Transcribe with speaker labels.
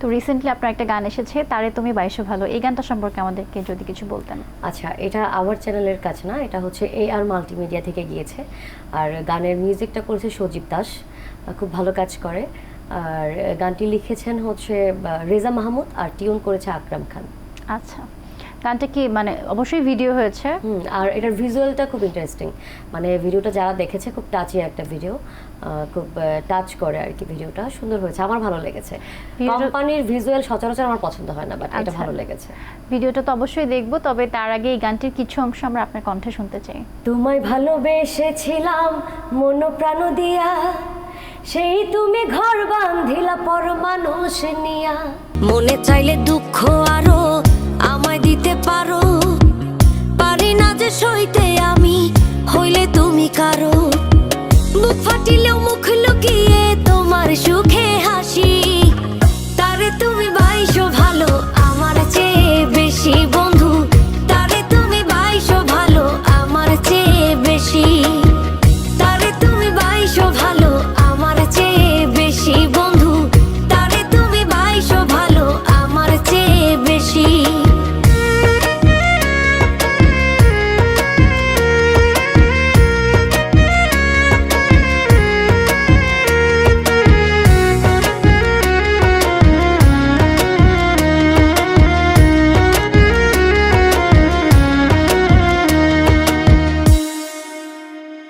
Speaker 1: তো রিসেন্টলি আপনার একটা গান এসেছে তারে তুমি বাইশো ভালো। এই গানটা সম্পর্কে আমাদেরকে যদি কিছু বলতেন।
Speaker 2: আচ্ছা এটা আওয়ার চ্যানেলের কাছে না এটা হচ্ছে এ আর মাল্টিমিডিয়া থেকে গিয়েছে। আর গানের মিউজিকটা করেছে সজীব দাস খুব ভালো কাজ করে। আর গানটি লিখেছেন হচ্ছে রেজা মাহমুদ আর টিউন করেছে আকরাম খান।
Speaker 1: আচ্ছা। গানটা কি মানে অবশ্যই ভিডিও হয়েছে?
Speaker 2: আর এটার ভিজুয়ালটা খুব ইন্টারেস্টিং মানে ভিডিওটা যারা দেখেছে খুব টাচি একটা ভিডিও খুব টাচ করে আর কি ভিডিওটা সুন্দর হয়েছে আমার ভালো লেগেছে। কোম্পানির ভিজুয়াল সচরাচর আমার পছন্দ হয় না বাট এটা
Speaker 1: আচ্ছা।
Speaker 2: ভালো লেগেছে।
Speaker 1: ভিডিওটা তো অবশ্যই দেখব তবে তার আগে এই গানটির কিছু অংশ আমরা আপনার কণ্ঠে শুনতে চাই।
Speaker 2: তোমায় ভালোবেসেছিলাম মন প্রাণ দিয়া। সেই তুমি ঘর বান্ধিলা পর মানুষ নিয়া।
Speaker 3: মনে চাইলে দুঃখ সইতে